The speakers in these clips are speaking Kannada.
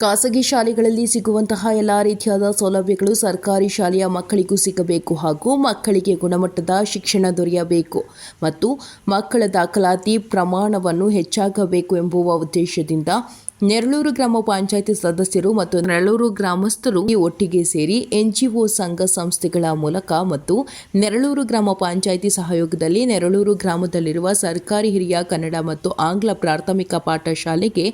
ಖಾಸಗಿ ಶಾಲೆಗಳಲ್ಲಿ ಸಿಗುವಂತಹ ಎಲ್ಲ ರೀತಿಯಾದ ಸೌಲಭ್ಯಗಳು ಸರ್ಕಾರಿ ಶಾಲೆಯ ಮಕ್ಕಳಿಗೂ ಸಿಗಬೇಕು ಹಾಗೂ ಮಕ್ಕಳಿಗೆ ಗುಣಮಟ್ಟದ ಶಿಕ್ಷಣ ದೊರೆಯಬೇಕು ಮತ್ತು ಮಕ್ಕಳ ದಾಖಲಾತಿ ಪ್ರಮಾಣವನ್ನು ಹೆಚ್ಚಾಗಬೇಕು ಎಂಬುವ ಉದ್ದೇಶದಿಂದ ನೆರಳೂರು ಗ್ರಾಮ ಪಂಚಾಯಿತಿ ಸದಸ್ಯರು ಮತ್ತು ನೆರಳೂರು ಗ್ರಾಮಸ್ಥರು ಈ ಒಟ್ಟಿಗೆ ಸೇರಿ ಎನ್ಜಿಒ ಸಂಘ ಸಂಸ್ಥೆಗಳ ಮೂಲಕ ಮತ್ತು ನೆರಳೂರು ಗ್ರಾಮ ಪಂಚಾಯಿತಿ ಸಹಯೋಗದಲ್ಲಿ ನೆರಳೂರು ಗ್ರಾಮದಲ್ಲಿರುವ ಸರ್ಕಾರಿ ಹಿರಿಯ ಕನ್ನಡ ಮತ್ತು ಆಂಗ್ಲ ಪ್ರಾಥಮಿಕ ಪಾಠಶಾಲೆಗೆ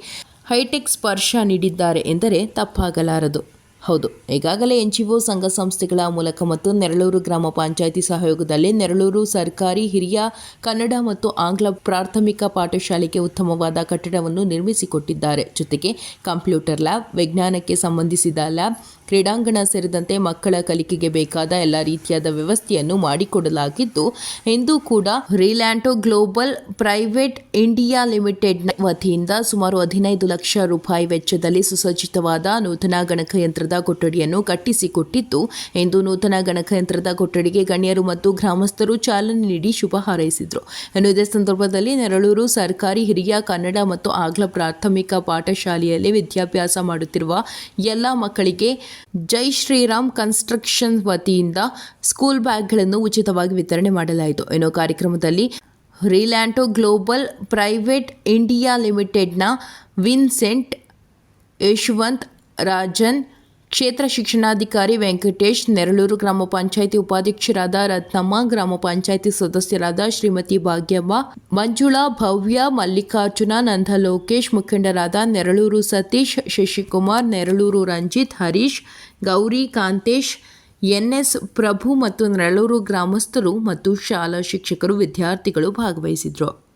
ಹೈಟೆಕ್ ಸ್ಪರ್ಶ ನೀಡಿದ್ದಾರೆ ಎಂದರೆ ತಪ್ಪಾಗಲಾರದು. ಹೌದು, ಈಗಾಗಲೇ ಎನ್ ಜಿ ಒ ಸಂಘ ಸಂಸ್ಥೆಗಳ ಮೂಲಕ ಮತ್ತು ನೆರಳೂರು ಗ್ರಾಮ ಪಂಚಾಯಿತಿ ಸಹಯೋಗದಲ್ಲಿ ನೆರಳೂರು ಸರ್ಕಾರಿ ಹಿರಿಯ ಕನ್ನಡ ಮತ್ತು ಆಂಗ್ಲ ಪ್ರಾಥಮಿಕ ಪಾಠಶಾಲೆಗೆ ಉತ್ತಮವಾದ ಕಟ್ಟಡವನ್ನು ನಿರ್ಮಿಸಿಕೊಟ್ಟಿದ್ದಾರೆ. ಜೊತೆಗೆ ಕಂಪ್ಯೂಟರ್ ಲ್ಯಾಬ್, ವಿಜ್ಞಾನಕ್ಕೆ ಸಂಬಂಧಿಸಿದ ಲ್ಯಾಬ್ ಕ್ರೀಡಾಂಗಣ ಸೇರಿದಂತೆ ಮಕ್ಕಳ ಕಲಿಕೆಗೆ ಬೇಕಾದ ಎಲ್ಲ ರೀತಿಯಾದ ವ್ಯವಸ್ಥೆಯನ್ನು ಮಾಡಿಕೊಡಲಾಗಿದ್ದು, ಇಂದು ಕೂಡ Relanto global private India limited ವತಿಯಿಂದ ಸುಮಾರು ಹದಿನೈದು ಲಕ್ಷ ರೂಪಾಯಿ ವೆಚ್ಚದಲ್ಲಿ ಸುಸಜ್ಜಿತವಾದ ನೂತನ ಗಣಕಯಂತ್ರದ ಕೊಠಡಿಯನ್ನು ಕಟ್ಟಿಸಿಕೊಟ್ಟಿದ್ದು ಎಂದು ನೂತನ ಗಣಕಯಂತ್ರದ ಕೊಠಡಿಗೆ ಗಣ್ಯರು ಮತ್ತು ಗ್ರಾಮಸ್ಥರು ಚಾಲನೆ ನೀಡಿ ಶುಭ ಹಾರೈಸಿದರು. ಇನ್ನು ಇದೇ ಸಂದರ್ಭದಲ್ಲಿ ನೆರಳೂರು ಸರ್ಕಾರಿ ಹಿರಿಯ ಕನ್ನಡ ಮತ್ತು ಆಗ್ಲ ಪ್ರಾಥಮಿಕ ಪಾಠಶಾಲೆಯಲ್ಲಿ ವಿದ್ಯಾಭ್ಯಾಸ ಮಾಡುತ್ತಿರುವ ಎಲ್ಲ ಮಕ್ಕಳಿಗೆ ಜೈ ಶ್ರೀರಾಮ್ ಕನ್ಸ್ಟ್ರಕ್ಷನ್ ವತಿಯಿಂದ ಸ್ಕೂಲ್ ಬ್ಯಾಗ್ಗಳನ್ನು ಉಚಿತವಾಗಿ ವಿತರಣೆ ಮಾಡಲಾಯಿತು. ಎನ್ನುವ ಕಾರ್ಯಕ್ರಮದಲ್ಲಿ ರಿಲ್ಯಾಂಟೋ ಗ್ಲೋಬಲ್ ಪ್ರೈವೇಟ್ ಇಂಡಿಯಾ ಲಿಮಿಟೆಡ್ನ ವಿನ್ಸೆಂಟ್ ಯಶವಂತ್ ರಾಜನ್ ಕ್ಷೇತ್ರ ಶಿಕ್ಷಣಾಧಿಕಾರಿ ವೆಂಕಟೇಶ್, ನೆರಳೂರು ಗ್ರಾಮ ಪಂಚಾಯಿತಿ ಉಪಾಧ್ಯಕ್ಷರಾದ ರತ್ನಮ್ಮ, ಗ್ರಾಮ ಪಂಚಾಯಿತಿ ಸದಸ್ಯರಾದ ಶ್ರೀಮತಿ ಭಾಗ್ಯಮ್ಮ, ಮಂಜುಳಾ, ಭವ್ಯ, ಮಲ್ಲಿಕಾರ್ಜುನ, ನಂದ ಲೋಕೇಶ್ ಮುಖಂಡರಾದ ನೆರಳೂರು ಸತೀಶ್, ಶಶಿಕುಮಾರ್, ನೆರಳೂರು ರಂಜಿತ್, ಹರೀಶ್, ಗೌರಿ ಕಾಂತೇಶ್, ಎನ್ಎಸ್ ಪ್ರಭು ಮತ್ತು ನೆರಳೂರು ಗ್ರಾಮಸ್ಥರು ಮತ್ತು ಶಾಲಾ ಶಿಕ್ಷಕರು ವಿದ್ಯಾರ್ಥಿಗಳು ಭಾಗವಹಿಸಿದ್ರು.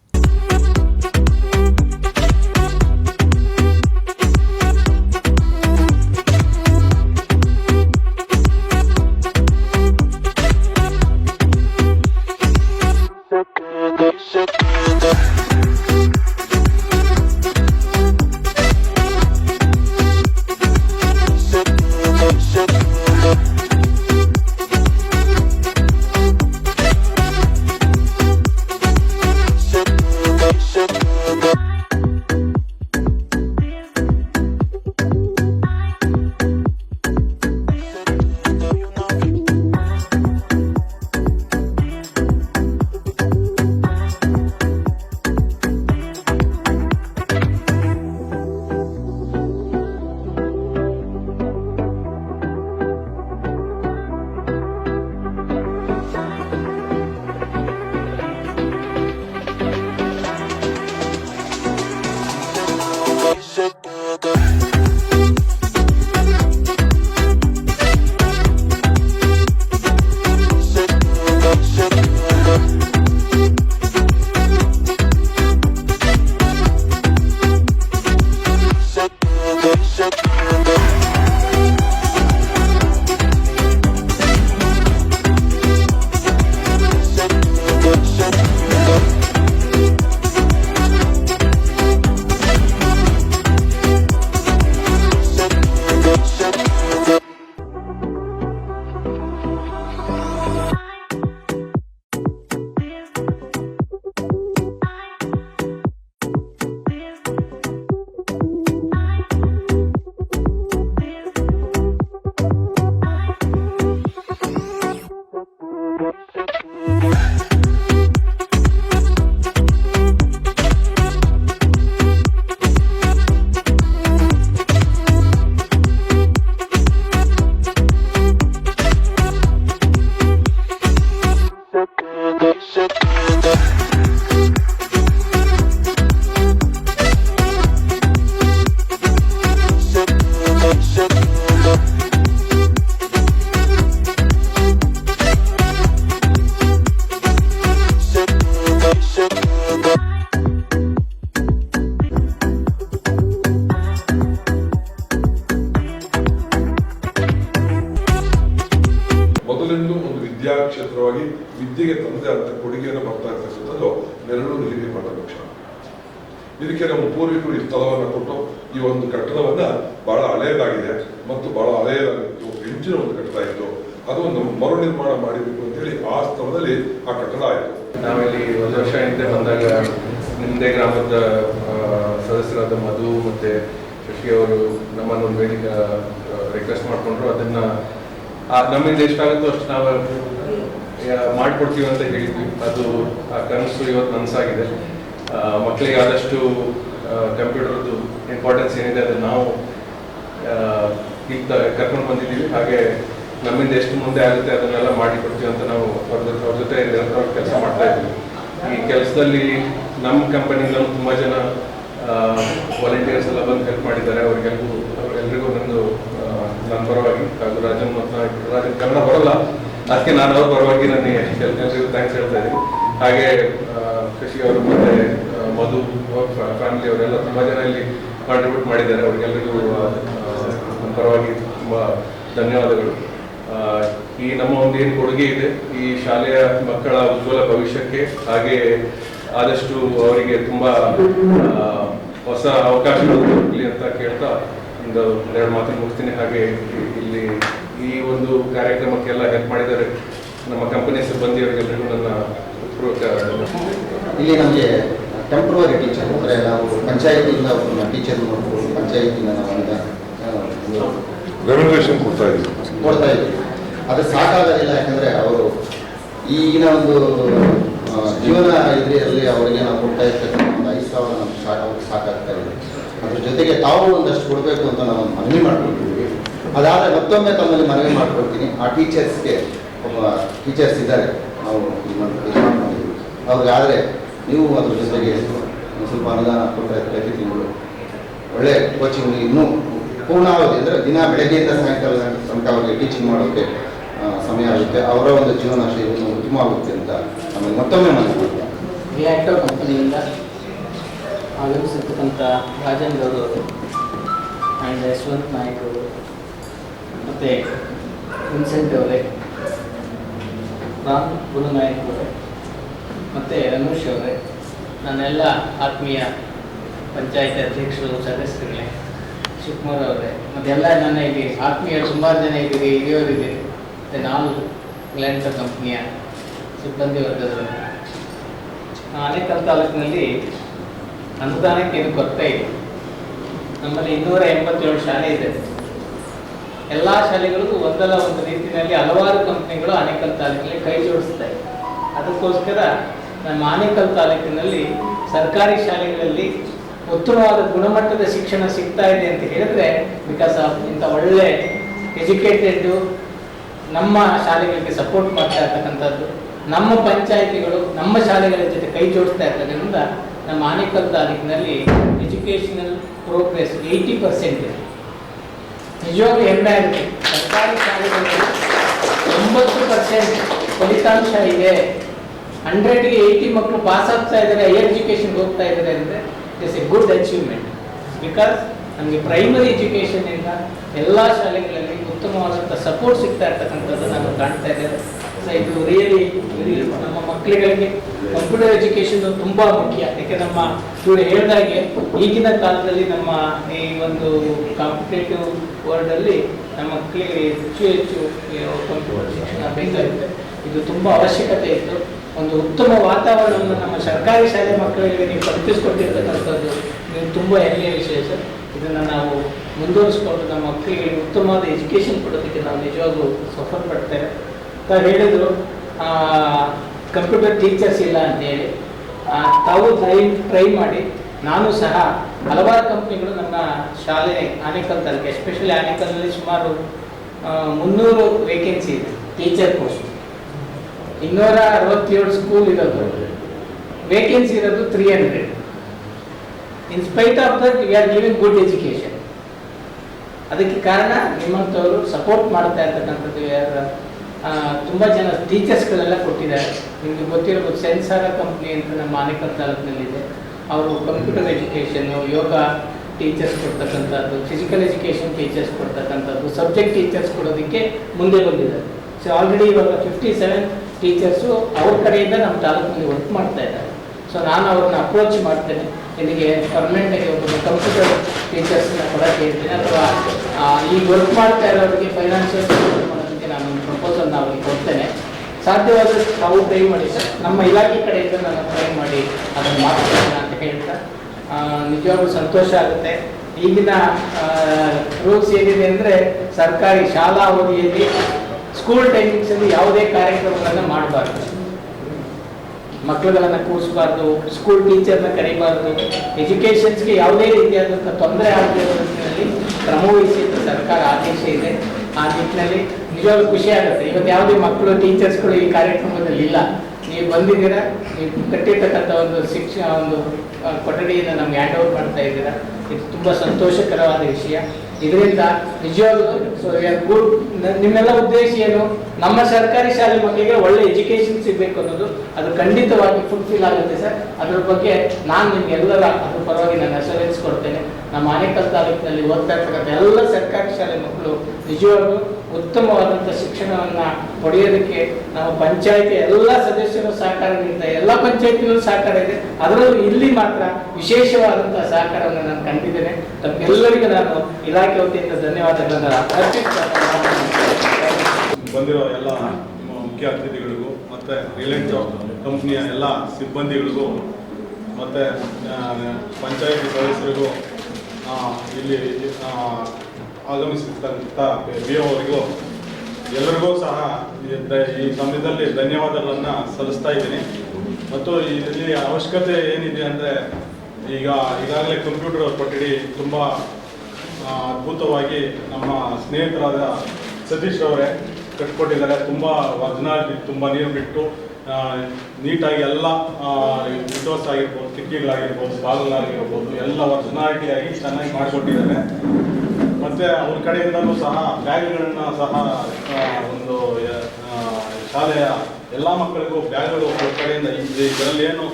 ವಿದ್ಯೆಗೆ ತಂದೆ ಆದ ಕೊಡುಗೆಯನ್ನು ಬರ್ತಾ ಇರ್ತಕ್ಕಂಥದ್ದು ನೆರಳು ನಿಲುವೆ ಮಾಡಬೇಕು ಇದಕ್ಕೆ ನಮ್ಮ ಪೂರ್ವಿಕರು ಈ ಸ್ಥಳವನ್ನು ಕೊಟ್ಟು ಈ ಒಂದು ಕಟ್ಟಡವನ್ನ ಬಹಳ ಹಳೆಯದಾಗಿದೆ ಮತ್ತು ಬಹಳ ಹಳೆಯದಾಗಿತ್ತು ಹೆಂಚಿನ ಒಂದು ಕಟ್ಟಡ ಇತ್ತು. ಅದು ಒಂದು ಮರು ನಿರ್ಮಾಣ ಮಾಡಬೇಕು ಅಂತೇಳಿ ಆ ಸ್ಥಳದಲ್ಲಿ ಆ ಕಟ್ಟಡ ಆಯಿತು. ನಾವಿಲ್ಲಿ ಒಂದು ವರ್ಷ ಹಿಂದೆ ಬಂದಾಗ ನಿಮ್ಮದೇ ಗ್ರಾಮದ ಸದಸ್ಯರಾದ ಮಧು ಮತ್ತು ಶಶಿ ಅವರು ನಮ್ಮನ್ನು ಒಂದು ವೇದಿಕೆ ರಿಕ್ವೆಸ್ಟ್ ಮಾಡಿಕೊಂಡ್ರು. ಅದನ್ನು ನಮ್ಮಿಂದ ಎಷ್ಟಾಗುತ್ತೋ ಅಷ್ಟು ನಾವು ಮಾಡ್ಕೊಡ್ತೀವಿ ಅಂತ ಹೇಳಿದ್ವಿ. ಅದು, ಆ ಕನಸು ಇವತ್ತು ನನಸಾಗಿದೆ ಮಕ್ಕಳಿಗೆ ಆದಷ್ಟು ಕಂಪ್ಯೂಟರ್ದು ಇಂಪಾರ್ಟೆನ್ಸ್ ಏನಿದೆ ಅದನ್ನು ನಾವು ಈಗ ಕರ್ಕೊಂಡು ಬಂದಿದ್ದೀವಿ. ಹಾಗೆ ನಮ್ಮಿಂದ ಎಷ್ಟು ಮುಂದೆ ಆಗುತ್ತೆ ಅದನ್ನೆಲ್ಲ ಮಾಡಿಕೊಡ್ತೀವಿ ಅಂತ ನಾವು ಅವ್ರ ಜೊತೆ ಅವ್ರ ಜೊತೆ ನಿರಂತರವಾಗಿ ಕೆಲಸ ಮಾಡ್ತಾ ಇದ್ವಿ ಈ ಕೆಲಸದಲ್ಲಿ ನಮ್ಮ ಕಂಪನಿಯಿಂದ ತುಂಬ ಜನ ವಾಲಂಟಿಯರ್ಸ್ ಎಲ್ಲ ಬಂದು ಹೆಲ್ಪ್ ಮಾಡಿದ್ದಾರೆ. ಅವರಿಗೆಲ್ಲರಿಗೂ ಅವರೆಲ್ಲರಿಗೂ ನಂದು ನನ್ನ ಪರವಾಗಿ. ಹಾಗೂ ರಾಜನ್ ಮತ್ತು ರಾಜನ್ ಕನ್ನಡ ಬರಲ್ಲ. ಅದಕ್ಕೆ ನಾನು ಅವ್ರ ಪರವಾಗಿ ನನಗೆ ಎಲ್ಲರಿಗೂ ಥ್ಯಾಂಕ್ಸ್ ಹೇಳ್ತಾ ಇದ್ದೀನಿ. ಹಾಗೆ ಶಶಿ ಅವರು ಮತ್ತೆ ಮಧು ಫ್ಯಾಮಿಲಿ ಅವರೆಲ್ಲ ತುಂಬ ಜನ ಇಲ್ಲಿ ಕಾಂಟ್ರಿಬ್ಯೂಟ್ ಮಾಡಿದ್ದಾರೆ. ಅವ್ರಿಗೆಲ್ಲರಿಗೂ ಪರವಾಗಿ ತುಂಬ ಧನ್ಯವಾದಗಳು. ಈ ನಮ್ಮ ಒಂದು ಏನು ಕೊಡುಗೆ ಇದೆ, ಈ ಶಾಲೆಯ ಮಕ್ಕಳ ಉಜ್ವಲ ಭವಿಷ್ಯಕ್ಕೆ, ಹಾಗೆ ಆದಷ್ಟು ಅವರಿಗೆ ತುಂಬಾ ಹೊಸ ಅವಕಾಶಗಳು ಅಂತ ಕೇಳ್ತಾ ಒಂದು ಎರಡು ಮಾತು ಮುಗಿಸ್ತೀನಿ. ಹಾಗೆ ಇಲ್ಲಿ ಈ ಒಂದು ಕಾರ್ಯಕ್ರಮಕ್ಕೆಲ್ಲ ಹೆಲ್ಪ್ ಮಾಡಿದ್ದಾರೆ. ನಮ್ಮ ಕಂಪನಿ ಸಿಬ್ಬಂದಿಯವರಿಗೆಲ್ಲರಿಗೂ ನನ್ನ ಪೂರ್ವಕ ಇಲ್ಲಿ ನಮಗೆ ಟೆಂಪ್ರವರಿ ಟೀಚರ್ ಅಂದರೆ ನಾವು ಪಂಚಾಯತಿಯಿಂದ ಒಬ್ಬರನ್ನ ಟೀಚರ್ ನೋಡ್ಬೋದು. ಪಂಚಾಯತಿಯಿಂದ ನಾವು ಈಗ ರೆಮ್ಯುನರೇಷನ್ ಕೊಡ್ತಾ ಇದ್ದೀವಿ. ಕೊಡ್ತಾ ಇದ್ದೀವಿ. ಅದು ಸಾಕಾಗೋದಿಲ್ಲ ಯಾಕಂದರೆ ಅವರು ಈಗಿನ ಒಂದು ಜೀವನ ಇದರಲ್ಲಿ ಅವರಿಗೆ ನಾವು ಕೊಡ್ತಾ ಇರ್ತಕ್ಕಂಥ ಒಂದು ಐದು ಸಾವಿರ ನಮ್ಗೆ ಸಾಕಾಗ್ತಾ ಇದೆ. ಅದ್ರ ಜೊತೆಗೆ ತಾವು ಒಂದಷ್ಟು ಕೊಡಬೇಕು ಅಂತ ನಾವು ಮನವಿ ಮಾಡ್ಕೊಳ್ತೀವಿ. ಅದಾದರೆ ಮತ್ತೊಮ್ಮೆ ತಮ್ಮಲ್ಲಿ ಮನವಿ ಮಾಡ್ಕೊಳ್ತೀನಿ. ಆ ಟೀಚರ್ಸ್ಗೆ ಒಬ್ಬ ಟೀಚರ್ಸ್ ಇದ್ದಾರೆ. ನಾವು ಅವ್ರಿಗಾದರೆ ನೀವು ಅದ್ರ ಜೊತೆಗೆ ಸ್ವಲ್ಪ ಅನುದಾನ ಕೊಟ್ಟರೆ ಪ್ರತಿ ತಿಂಗಳು ಒಳ್ಳೆ ಕೋಚಿಂಗ್ ಇನ್ನೂ ಪೂರ್ಣಾವಧಿ ಅಂದರೆ ದಿನ ಬೆಳಗ್ಗೆಯಿಂದ ಸಾಯಂಕಾಲ ತನಕ ಟೀಚಿಂಗ್ ಮಾಡೋಕ್ಕೆ ಸಮಯ ಆಗುತ್ತೆ. ಅವರ ಒಂದು ಜೀವನ ಶೈಲಿ ಉತ್ತಮ ಆಗುತ್ತೆ ಅಂತ ನಮಗೆ ಮತ್ತೊಮ್ಮೆ ಮನವಿ ರಿಯಾಕ್ಟರ್ ಕಂಪನಿಯಿಂದ ಆಗಮಿಸಿರ್ತಕ್ಕಂಥ ಗೌಡ್ ಅವರು ಆ್ಯಂಡ್ ಯಶವಂತ್ ನಾಯ್ಕ್ ಅವರು ಮತ್ತು ವಿನ್ಸೆಂಟ್ ಅವರೇ. ರಾಮ್ ಗುರುನಾಯಕ್ ಅವರೇ. ಮತ್ತು ರಮೇಶ್ ಅವರೇ. ನನ್ನೆಲ್ಲ ಆತ್ಮೀಯ ಪಂಚಾಯತ್ ಅಧ್ಯಕ್ಷರು, ಸದಸ್ಯರುಗಳೇ. ಶಿವಕುಮಾರ್ ಅವರೇ. ಮತ್ತೆಲ್ಲ ನನ್ನ ಇಲ್ಲಿ ಆತ್ಮೀಯ ಸುಮಾರು ಜನ ಇದ್ದೀರಿ, ಹಿರಿಯವರಿದ್ದೀರಿ. ಮತ್ತೆ ನಾನು ಗ್ಲ್ಯಾಂಡ್ ಕಂಪ್ನಿಯ ಸಿಬ್ಬಂದಿ ವರ್ಗದವರು. ಆನೇಕಲ್ ತಾಲೂಕಿನಲ್ಲಿ ಅನುದಾನಕ್ಕೆ ಏನು ಕೊರತೆ ಇದೆ. ನಮ್ಮಲ್ಲಿ ಇನ್ನೂರ ಎಂಬತ್ತೇಳು ಶಾಲೆ ಇದೆ. ಎಲ್ಲ ಶಾಲೆಗಳಿಗೂ ಒಂದಲ್ಲ ಒಂದು ರೀತಿಯಲ್ಲಿ ಹಲವಾರು ಕಂಪ್ನಿಗಳು ಆನೇಕಲ್ ತಾಲೂಕಿನಲ್ಲಿ ಕೈ ಜೋಡಿಸ್ತಾ ಅದಕ್ಕೋಸ್ಕರ ನಮ್ಮ ಆನೇಕಲ್ ತಾಲೂಕಿನಲ್ಲಿ ಸರ್ಕಾರಿ ಶಾಲೆಗಳಲ್ಲಿ ಉತ್ತಮವಾದ ಗುಣಮಟ್ಟದ ಶಿಕ್ಷಣ ಸಿಗ್ತಾ ಇದೆ ಅಂತ ಹೇಳಿದ್ರೆ ಬಿಕಾಸ್ ಆಫ್ ಇಂಥ ಒಳ್ಳೆ ಎಜುಕೇಟೆಡ್ ನಮ್ಮ ಶಾಲೆಗಳಿಗೆ ಸಪೋರ್ಟ್ ಮಾಡ್ತಾ ಇರ್ತಕ್ಕಂಥದ್ದು, ನಮ್ಮ ಪಂಚಾಯಿತಿಗಳು ನಮ್ಮ ಶಾಲೆಗಳ ಜೊತೆ ಕೈ ಜೋಡಿಸ್ತಾ ಇರ್ತಕ್ಕಂಥ ನಮ್ಮ ಆನೇಕಲ್ ತಾಲೂಕಿನಲ್ಲಿ ಎಜುಕೇಷನಲ್ ಪ್ರೋಗ್ರೆಸ್ ಏಯ್ಟಿ ಪರ್ಸೆಂಟ್ ಇದೆ. ನಿಜವಾಗ್ಲೂ ಹೆಮ್ಮೆ ಆಗುತ್ತೆ. ಸರ್ಕಾರಿ ಶಾಲೆಗಳಲ್ಲಿ ಒಂಬತ್ತು ಪರ್ಸೆಂಟ್ ಫಲಿತಾಂಶ ಇದೆ. ಹಂಡ್ರೆಡ್ಗೆ ಏಯ್ಟಿ ಮಕ್ಕಳು ಪಾಸ್ ಆಗ್ತಾ ಇದ್ದಾರೆ ಹೈಯರ್ ಎಜುಕೇಷನ್ಗೆ ಹೋಗ್ತಾ ಇದ್ದಾರೆ ಅಂದರೆ it's a good achievement because ನಮಗೆ ಪ್ರೈಮರಿ ಎಜುಕೇಷನಿಂದ ಎಲ್ಲ ಶಾಲೆಗಳಲ್ಲಿ ಉತ್ತಮವಾದಂಥ ಸಪೋರ್ಟ್ ಸಿಗ್ತಾ ಇರ್ತಕ್ಕಂಥದ್ದು ನಾವು ಕಾಣ್ತಾ ಇದ್ದೇವೆ. ಇದು ರಿಯಲಿ ನಮ್ಮ ಮಕ್ಕಳುಗಳಿಗೆ ಕಂಪ್ಯೂಟರ್ ಎಜುಕೇಶನ್ ತುಂಬ ಮುಖ್ಯ. ಯಾಕೆ ನಮ್ಮ ಇವರು ಹೇಳಿದಾಗೆ ಈಗಿನ ಕಾಲದಲ್ಲಿ ನಮ್ಮ ಈ ಒಂದು ಕಾಂಪಿಟೇಟಿವ್ ವರ್ಲ್ಡಲ್ಲಿ ನಮ್ಮ ಮಕ್ಕಳಿಗೆ ಹೆಚ್ಚು ಹೆಚ್ಚು ಕಂಪ್ಯೂಟರ್ ಶಿಕ್ಷಣ ಬೇಕಾಗುತ್ತೆ. ಇದು ತುಂಬ ಅವಶ್ಯಕತೆ ಇತ್ತು. ಒಂದು ಉತ್ತಮ ವಾತಾವರಣವನ್ನು ನಮ್ಮ ಸರ್ಕಾರಿ ಶಾಲೆ ಮಕ್ಕಳಿಗೆ ನೀವು ಕಲ್ಪಿಸಿಕೊಟ್ಟಿರ್ತಕ್ಕಂಥದ್ದು ನೀವು ತುಂಬ ಹೆಮ್ಮೆಯ ವಿಷಯ ಸರ್. ಇದನ್ನು ನಾವು ಮುಂದುವರಿಸ್ಕೊಂಡು ನಮ್ಮ ಮಕ್ಕಳಿಗೆ ಉತ್ತಮವಾದ ಎಜುಕೇಷನ್ ಕೊಡೋದಕ್ಕೆ ನಾವು ನಿಜವಾಗ್ಲೂ ಸಫರ್ ಪಡ್ತೇವೆ ತಾವು ಹೇಳಿದರು. ಕಂಪ್ಯೂಟರ್ ಟೀಚರ್ಸ್ ಇಲ್ಲ ಅಂತೇಳಿ ತಾವು ಟ್ರೈ ಟ್ರೈ ಮಾಡಿ. ನಾನು ಸಹ ಹಲವಾರು ಕಂಪ್ನಿಗಳು ನಮ್ಮ ಶಾಲೆ ಆನೇಕಲ್ ತಾಲೂಕು ಎಸ್ಪೆಷಲಿ ಆನೇಕಲ್ನಲ್ಲಿ ಸುಮಾರು ಮುನ್ನೂರು ವೇಕೆನ್ಸಿ ಇದೆ ಟೀಚರ್ ಪೋಸ್ಟ್ ಇನ್ನೂರ ಅರವತ್ತೇಳು ಸ್ಕೂಲ್ ಇರೋದು. ವೇಕೆನ್ಸಿ ಇರೋದು three hundred in spite of that we are giving good education ಅದಕ್ಕೆ ಕಾರಣ ನಿಮ್ಮಂಥವರು ಸಪೋರ್ಟ್ ಮಾಡ್ತಾ ಇರ್ತಕ್ಕಂಥದ್ದು ಯಾರು? ತುಂಬ ಜನ ಟೀಚರ್ಸ್ಗಳೆಲ್ಲ ಕೊಟ್ಟಿದ್ದಾರೆ. ನಿಮಗೆ ಗೊತ್ತಿರಬಹುದು ಸೆನ್ಸಾರ ಕಂಪ್ನಿ ಅಂತ ನಮ್ಮ ಆನೇಕಲ್ ತಾಲೂಕಿನಲ್ಲಿದೆ. ಅವರು ಕಂಪ್ಯೂಟರ್ ಎಜುಕೇಷನ್ನು ಯೋಗ ಟೀಚರ್ಸ್ ಕೊಡ್ತಕ್ಕಂಥದ್ದು ಫಿಸಿಕಲ್ ಎಜುಕೇಷನ್ ಟೀಚರ್ಸ್ ಕೊಡ್ತಕ್ಕಂಥದ್ದು ಸಬ್ಜೆಕ್ಟ್ ಟೀಚರ್ಸ್ ಕೊಡೋದಕ್ಕೆ ಮುಂದೆ ಬಂದಿದ್ದಾರೆ. ಸೊ ಆಲ್ರೆಡಿ ಇವಾಗ ಫಿಫ್ಟಿ ಸೆವೆನ್ ಟೀಚರ್ಸು ಅವ್ರ ಕಡೆಯಿಂದ ನಮ್ಮ ತಾಲೂಕಿನಲ್ಲಿ ವರ್ಕ್ ಮಾಡ್ತಾ ಇದ್ದಾರೆ. ಸೊ ನಾನು ಅವ್ರನ್ನ ಅಪ್ರೋಚ್ ಮಾಡ್ತೇನೆ. ಇಲ್ಲಿಗೆ ಪರ್ಮನೆಂಟಾಗಿ ಒಬ್ಬ ಕಂಪ್ಯೂಟರ್ ಟೀಚರ್ಸ್ನ ಕೊಡೋಕ್ಕೆ ಹೇಳ್ತೀನಿ ಅಥವಾ ಈಗ ವರ್ಕ್ ಮಾಡ್ತಾ ಇರೋರಿಗೆ ಫೈನಾನ್ಷಿಯಲ್ ನಾವು ಕೊಡ್ತೇನೆ ಸಾಧ್ಯವಾದಷ್ಟು ತಾವು ಟ್ರೈ ಮಾಡಿ ಸರ್ ನಮ್ಮ ಇಲಾಖೆ ಕಡೆಯಿಂದ ನಾನು ಟ್ರೈ ಮಾಡಿ ಅದನ್ನು ಮಾಡ್ತೇನೆ ಅಂತ ಹೇಳ್ತಾ ನಿಜವಾಗ್ಲೂ ಸಂತೋಷ ಆಗುತ್ತೆ. ಈಗಿನ ರೂಲ್ಸ್ ಏನಿದೆ ಅಂದರೆ ಸರ್ಕಾರಿ ಶಾಲಾ ಅವಧಿಯಲ್ಲಿ ಸ್ಕೂಲ್ ಟೈಮಿಂಗ್ಸಲ್ಲಿ ಯಾವುದೇ ಕಾರ್ಯಕ್ರಮಗಳನ್ನು ಮಾಡಬಾರ್ದು. ಮಕ್ಕಳುಗಳನ್ನು ಕೂರಿಸಬಾರ್ದು ಸ್ಕೂಲ್ ಟೀಚರ್ನ ಕರಿಬಾರ್ದು. ಎಜುಕೇಷನ್ಸ್ಗೆ ಯಾವುದೇ ರೀತಿಯಾದಂಥ ತೊಂದರೆ ಆಗದೆ ಇರೋ ನಿಟ್ಟಿನಲ್ಲಿ ಕ್ರಮ ವಹಿಸಿ ಅಂತ ಸರ್ಕಾರ ಆದೇಶ ಇದೆ. ಆ ನಿಟ್ಟಿನಲ್ಲಿ ನಿಜವಾಗ್ಲೂ ಖುಷಿ ಆಗುತ್ತೆ. ಇವತ್ತು ಯಾವುದೇ ಮಕ್ಕಳು, ಟೀಚರ್ಸ್ಗಳು ಈ ಕಾರ್ಯಕ್ರಮದಲ್ಲಿ ಇಲ್ಲ. ನೀವು ಬಂದಿದ್ದೀರಾ? ನೀವು ಕಟ್ಟಿರ್ತಕ್ಕಂಥ ಒಂದು ಶಿಕ್ಷಣ, ಒಂದು ಕೊಠಡಿಯನ್ನು ನಮ್ಗೆ ಹ್ಯಾಂಡ್ ಓವರ್ ಮಾಡ್ತಾ ಇದ್ದೀರಾ? ಇದು ತುಂಬ ಸಂತೋಷಕರವಾದ ವಿಷಯ. ಇದರಿಂದ ನಿಜವಾಗ್ಲೂ ಸೊ ಗುಡ್ ನಿಮ್ಮೆಲ್ಲ ಉದ್ದೇಶ ಏನು? ನಮ್ಮ ಸರ್ಕಾರಿ ಶಾಲೆ ಮಕ್ಕಳಿಗೆ ಒಳ್ಳೆ ಎಜುಕೇಶನ್ ಸಿಗಬೇಕು ಅನ್ನೋದು ಅದು ಖಂಡಿತವಾಗಿ ಫುಲ್ಫಿಲ್ ಆಗುತ್ತೆ ಸರ್. ಅದ್ರ ಬಗ್ಗೆ ನಾನು ನಿಮ್ಗೆಲ್ಲರ ಅದ್ರ ಪರವಾಗಿ ನಾನು ಅಸೂರೆನ್ಸ್ ಕೊಡ್ತೇನೆ. ನಮ್ಮ ಆನೇಕಲ್ ತಾಲೂಕಿನಲ್ಲಿ ಓದ್ತಾ ಇರ್ತಕ್ಕಂಥ ಎಲ್ಲ ಸರ್ಕಾರಿ ಶಾಲೆ ಮಕ್ಕಳು ನಿಜವಾಗ್ಲೂ ಉತ್ತಮವಾದಂಥ ಶಿಕ್ಷಣವನ್ನು ಪಡೆಯೋದಕ್ಕೆ ನಮ್ಮ ಪಂಚಾಯತಿ ಎಲ್ಲ ಸದಸ್ಯರು ಸಹಕಾರ ನೀಡ್ತಾರೆ ಎಲ್ಲ ಪಂಚಾಯತಿನಲ್ಲೂ ಸಹಕಾರ ಇದೆ. ಅದರಲ್ಲೂ ಇಲ್ಲಿ ಮಾತ್ರ ವಿಶೇಷವಾದಂಥ ಸಹಕಾರವನ್ನು ನಾನು ಕಂಡಿದ್ದೇನೆ. ತಮ್ಮೆಲ್ಲರಿಗೂ ನಾನು ಇಲಾಖೆ ವತಿಯಿಂದ ಧನ್ಯವಾದಗಳನ್ನು ಬಂದಿರೋ ಎಲ್ಲ ಮುಖ್ಯ ಅತಿಥಿಗಳಿಗೂ, ಮತ್ತು ರಿಲಯನ್ಸ್ ಕಂಪ್ನಿಯ ಎಲ್ಲ ಸಿಬ್ಬಂದಿಗಳಿಗೂ, ಮತ್ತು ಪಂಚಾಯತಿ ಸದಸ್ಯರಿಗೂ ಇಲ್ಲಿ ಆ, ಆಗಮಿಸಿರ್ತಕ್ಕಂಥ ಬಿ ಎಲ್ಲರಿಗೂ ಸಹ ಈ ಸಮಯದಲ್ಲಿ ಧನ್ಯವಾದಗಳನ್ನು ಸಲ್ಲಿಸ್ತಾ ಇದ್ದೀನಿ. ಮತ್ತು ಇಲ್ಲಿ ಅವಶ್ಯಕತೆ ಏನಿದೆ ಅಂದರೆ ಈಗ ಈಗಾಗಲೇ ಕಂಪ್ಯೂಟರ್ ಕೊಠಡಿ ತುಂಬ ಅದ್ಭುತವಾಗಿ ನಮ್ಮ ಸ್ನೇಹಿತರಾದ ಸತೀಶ್ ಅವರೇ ಕಟ್ಕೊಟ್ಟಿದ್ದಾರೆ. ತುಂಬ ಒರಿಜಿನಾಲಿಟಿ ತುಂಬ ನೀರು ಬಿಟ್ಟು ನೀಟಾಗಿ ಎಲ್ಲ ವಿಂಡೋಸ್ ಆಗಿರ್ಬೋದು ಕಿಟಕಿಗಳಾಗಿರ್ಬೋದು ಬಾಗಿಲಾಗಿರ್ಬೋದು ಎಲ್ಲ ಒರಿಜಿನಾಲಿಟಿಯಾಗಿ ಚೆನ್ನಾಗಿ ಮಾಡಿಕೊಟ್ಟಿದ್ದಾರೆ. ಮತ್ತು ಅವ್ರ ಕಡೆಯಿಂದಲೂ ಸಹ ಬ್ಯಾಗ್ಗಳನ್ನು ಸಹ ಒಂದು ಶಾಲೆಯ ಎಲ್ಲ ಮಕ್ಕಳಿಗೂ ಬ್ಯಾಗ್ಗಳು ಅವ್ರ ಕಡೆಯಿಂದ ಇದೆ ಇದರಲ್ಲಿ ಏನು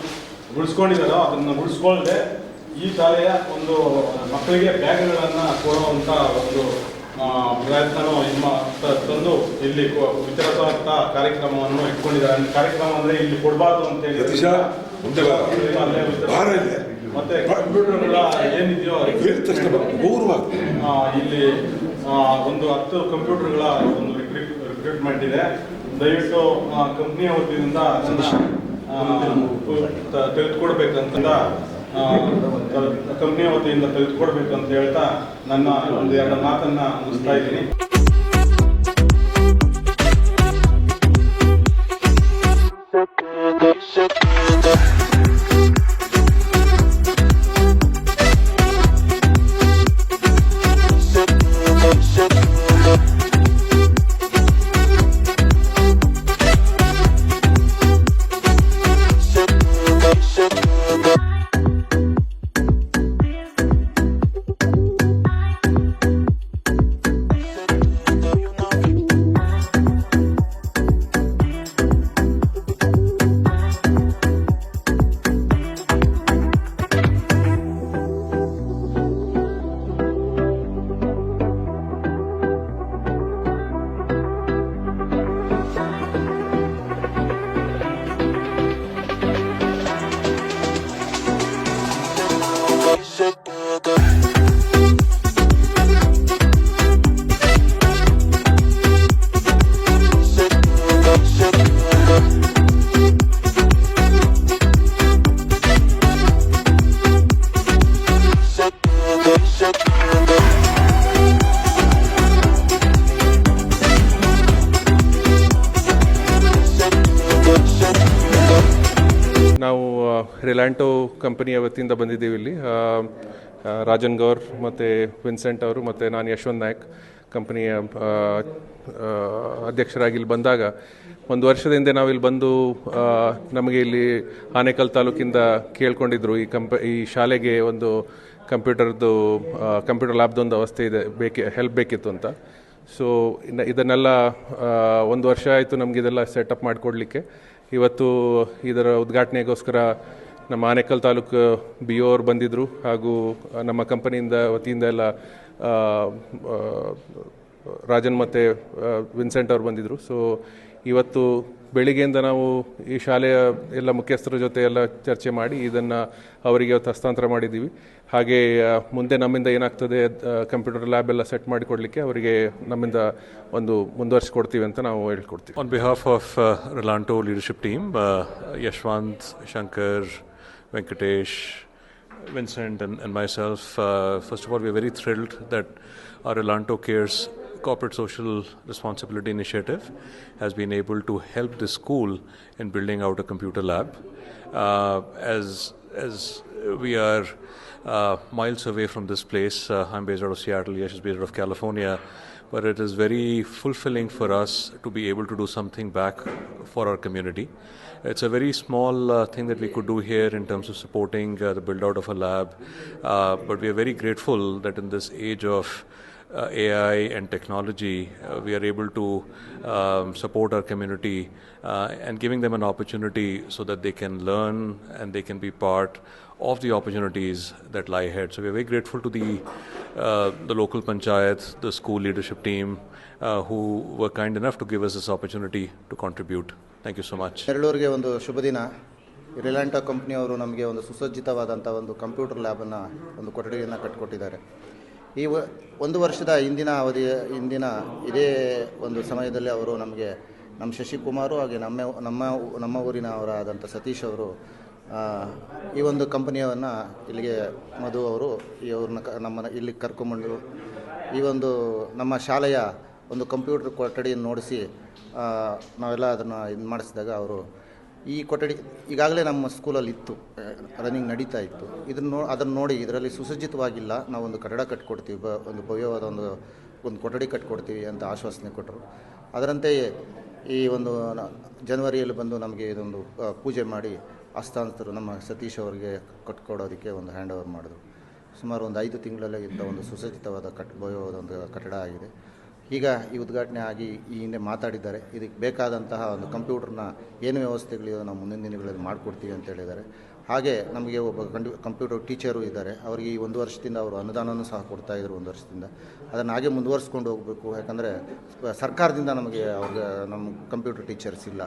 ಉಳಿಸ್ಕೊಂಡಿದ್ದಾರೋ ಅದನ್ನು ಉಳಿಸ್ಕೊಳ್ಳದೆ ಈ ಶಾಲೆಯ ಒಂದು ಮಕ್ಕಳಿಗೆ ಬ್ಯಾಗ್ಗಳನ್ನು ಕೊಡುವಂಥ ಒಂದು ಪ್ರಯತ್ನನೂ ನಿಮ್ಮ ತಂದು ಇಲ್ಲಿ ವಿತರಿಸುವಂತ ವಿತರಿಸುವಂಥ ಕಾರ್ಯಕ್ರಮವನ್ನು ಇಟ್ಕೊಂಡಿದ್ದಾರೆ. ಕಾರ್ಯಕ್ರಮ ಅಂದರೆ ಇಲ್ಲಿ ಕೊಡಬಾರ್ದು ಅಂತ ಮತ್ತೆ ಕಂಪ್ಯೂಟರ್ಗಳ ಏನಿದೆಯೋ ಹೇಳಿದ ತಕ್ಷಣ. ಗೌರವ ಇಲ್ಲಿ ಒಂದು ಹತ್ತು ಕಂಪ್ಯೂಟರ್ಗಳ ಒಂದು ರಿಕ್ರೂಟ್ಮೆಂಟ್ ಇದೆ ದಯವಿಟ್ಟು ಕಂಪ್ನಿಯ ವತಿಯಿಂದ ತೆಗೆದುಕೊಡ್ಬೇಕಂತ ಕಂಪ್ನಿಯ ವತಿಯಿಂದ ತೆಗೆದುಕೊಡ್ಬೇಕಂತ ಹೇಳ್ತಾ ನನ್ನ ಒಂದು ಎರಡು ಮಾತನ್ನ ಮುಗಿಸ್ತಾ ಇದ್ದೀನಿ ರಿಲ್ಯಾಂಟೋ ಕಂಪನಿಯ ವತಿಯಿಂದ ಬಂದಿದ್ದೀವಿ ಇಲ್ಲಿ. ರಾಜನ್ ಗೌರ್ ಮತ್ತು ವಿನ್ಸೆಂಟ್ ಅವರು ಮತ್ತು ನಾನು ಯಶವಂತ್ ನಾಯಕ್ ಕಂಪನಿಯ ಅಧ್ಯಕ್ಷರಾಗಿ ಇಲ್ಲಿ ಬಂದಾಗ ಒಂದು ವರ್ಷದ ಹಿಂದೆ ನಾವು ಇಲ್ಲಿ ಬಂದು ನಮಗೆ ಇಲ್ಲಿ ಆನೇಕಲ್ ತಾಲೂಕಿಂದ ಕೇಳ್ಕೊಂಡಿದ್ರು. ಈ ಕಂಪ, ಈ ಶಾಲೆಗೆ ಒಂದು ಕಂಪ್ಯೂಟರ್ದು ಕಂಪ್ಯೂಟರ್ ಲ್ಯಾಬ್ದೊಂದು ಅವಸ್ಥೆ ಇದೆ, ಬೇಕಿ, ಹೆಲ್ಪ್ ಬೇಕಿತ್ತು ಅಂತ. ಸೊ ಇದನ್ನೆಲ್ಲ ಒಂದು ವರ್ಷ ಆಯಿತು ನಮಗೆ ಇದೆಲ್ಲ ಸೆಟಪ್ ಮಾಡಿಕೊಡ್ಲಿಕ್ಕೆ. ಇವತ್ತು ಇದರ ಉದ್ಘಾಟನೆಗೋಸ್ಕರ ನಮ್ಮ ಆನೇಕಲ್ ತಾಲೂಕು ಬಿ ಒ ಅವರು ಬಂದಿದ್ದರು ಹಾಗೂ ನಮ್ಮ ಕಂಪನಿಯಿಂದ ವತಿಯಿಂದ ಎಲ್ಲ ರಾಜನ್ ಮತ್ತು ವಿನ್ಸೆಂಟ್ ಅವ್ರು ಬಂದಿದ್ದರು ಸೊ ಇವತ್ತು ಬೆಳಿಗ್ಗೆಯಿಂದ ನಾವು ಈ ಶಾಲೆಯ ಎಲ್ಲ ಮುಖ್ಯಸ್ಥರ ಜೊತೆ ಎಲ್ಲ ಚರ್ಚೆ ಮಾಡಿ ಇದನ್ನು ಅವರಿಗೆ ಇವತ್ತು ಹಸ್ತಾಂತರ ಮಾಡಿದ್ದೀವಿ. ಹಾಗೆ ಮುಂದೆ ನಮ್ಮಿಂದ ಏನಾಗ್ತದೆ ಕಂಪ್ಯೂಟರ್ ಲ್ಯಾಬ್ ಎಲ್ಲ ಸೆಟ್ ಮಾಡಿಕೊಡ್ಲಿಕ್ಕೆ ಅವರಿಗೆ ನಮ್ಮಿಂದ ಒಂದು ಮುಂದುವರಿಸಿಕೊಡ್ತೀವಿ ಅಂತ ನಾವು ಹೇಳ್ಕೊಡ್ತೀವಿ. On behalf of Relanto leadership team Yashwant Shankar Venkatesh Vincent and, and myself, uh, first of all, we're very thrilled that our Elanto Cares corporate social responsibility initiative has been able to help the school in building out a computer lab. Uh, as as we are uh, miles away from this place, uh, I'm based out of Seattle. Yash is based out of California, but it is very fulfilling for us to be able to do something back for our community. It's a very small uh, thing that we could do here in terms of supporting uh, the build out of a lab, uh, but we are very grateful that in this age of uh, AI and technology, uh, we are able to um, support our community uh, and giving them an opportunity so that they can learn and they can be part of the opportunities that lie ahead. So we are very grateful to the uh, the local panchayat, the school leadership team, uh, who were kind enough to give us this opportunity to contribute. Thank you so much. ನೆರಳೂರಿಗೆ ಒಂದು ಶುಭ ದಿನ ರಿಲಯಂಟೋ ಕಂಪ್ನಿಯವರು ನಮಗೆ ಒಂದು ಸುಸಜ್ಜಿತವಾದಂಥ ಒಂದು ಕಂಪ್ಯೂಟರ್ ಲ್ಯಾಬನ್ನು ಒಂದು ಕೊಠಡಿಯನ್ನು ಕಟ್ಟಿಕೊಟ್ಟಿದ್ದಾರೆ ಈ ಒಂದು ವರ್ಷದ ಹಿಂದಿನ ಅವಧಿಯ ಹಿಂದಿನ ಇದೇ ಒಂದು ಸಮಯದಲ್ಲಿ ಅವರು ನಮಗೆ ನಮ್ಮ ಶಶಿಕುಮಾರು ಹಾಗೆ ನಮ್ಮ ನಮ್ಮ ನಮ್ಮ ಊರಿನ ಅವರಾದಂಥ ಸತೀಶ್ ಅವರು ಈ ಒಂದು ಕಂಪನಿಯನ್ನು ಇಲ್ಲಿಗೆ ಮಧು ಅವರು ಈ ಅವ್ರನ್ನ ನಮ್ಮನ್ನು ಇಲ್ಲಿಗೆ ಕರ್ಕೊಂಬಂದು ಈ ಒಂದು ನಮ್ಮ ಶಾಲೆಯ ಒಂದು ಕಂಪ್ಯೂಟರ್ ಕೊಠಡಿಯನ್ನು ನೋಡಿಸಿ ನಾವೆಲ್ಲ ಅದನ್ನು ಇದು ಮಾಡಿಸಿದಾಗ ಅವರು ಈ ಕೊಠಡಿ ಈಗಾಗಲೇ ನಮ್ಮ ಸ್ಕೂಲಲ್ಲಿ ಇತ್ತು ರನ್ನಿಂಗ್ ನಡೀತಾ ಇತ್ತು. ಇದನ್ನು ನೋ, ಅದನ್ನು ನೋಡಿ ಇದರಲ್ಲಿ ಸುಸಜ್ಜಿತವಾಗಿಲ್ಲ, ನಾವೊಂದು ಕಟ್ಟಡ ಕಟ್ಕೊಡ್ತೀವಿ, ಬ, ಒಂದು ಭವ್ಯವಾದ ಒಂದು ಒಂದು ಕೊಠಡಿ ಕಟ್ಕೊಡ್ತೀವಿ ಅಂತ ಆಶ್ವಾಸನೆ ಕೊಟ್ಟರು. ಅದರಂತೆಯೇ ಈ ಒಂದು ಜನವರಿಯಲ್ಲಿ ಬಂದು ನಮಗೆ ಇದೊಂದು ಪೂಜೆ ಮಾಡಿ ಹಸ್ತಾಂತರು ನಮ್ಮ ಸತೀಶ್ ಅವರಿಗೆ ಕಟ್ಕೊಡೋದಕ್ಕೆ ಒಂದು ಹ್ಯಾಂಡ್ ಓವರ್ ಮಾಡಿದ್ರು. ಸುಮಾರು ಒಂದು ಐದು ತಿಂಗಳಲ್ಲೇ ಇದ್ದ ಒಂದು ಸುಸಜ್ಜಿತವಾದ ಕಟ್, ಭವ್ಯವಾದ ಒಂದು ಕಟ್ಟಡ ಆಗಿದೆ. ಈಗ ಈ ಉದ್ಘಾಟನೆ ಆಗಿ ಈ ಹಿಂದೆ ಮಾತಾಡಿದ್ದಾರೆ. ಇದಕ್ಕೆ ಬೇಕಾದಂತಹ ಒಂದು ಕಂಪ್ಯೂಟರ್ನ ಏನು ವ್ಯವಸ್ಥೆಗಳಿವೆ ನಾವು ಮುಂದಿನ ದಿನಗಳಲ್ಲಿ ಮಾಡಿಕೊಡ್ತೀವಿ ಅಂತ ಹೇಳಿದ್ದಾರೆ. ಹಾಗೆ ನಮಗೆ ಒಬ್ಬ ಕಂಪ್ಯೂಟರ್ ಟೀಚರು ಇದ್ದಾರೆ. ಅವರಿಗೆ ಈ ಒಂದು ವರ್ಷದಿಂದ ಅವರು ಅನುದಾನವೂ ಸಹ ಕೊಡ್ತಾ ಇದ್ದರು ಒಂದು ವರ್ಷದಿಂದ. ಅದನ್ನು ಹಾಗೆ ಮುಂದುವರಿಸ್ಕೊಂಡು ಹೋಗಬೇಕು. ಯಾಕಂದರೆ ಸರ್ಕಾರದಿಂದ ನಮಗೆ ಅವ್ರಿಗೆ ನಮ್ಮ ಕಂಪ್ಯೂಟರ್ ಟೀಚರ್ಸ್ ಇಲ್ಲ.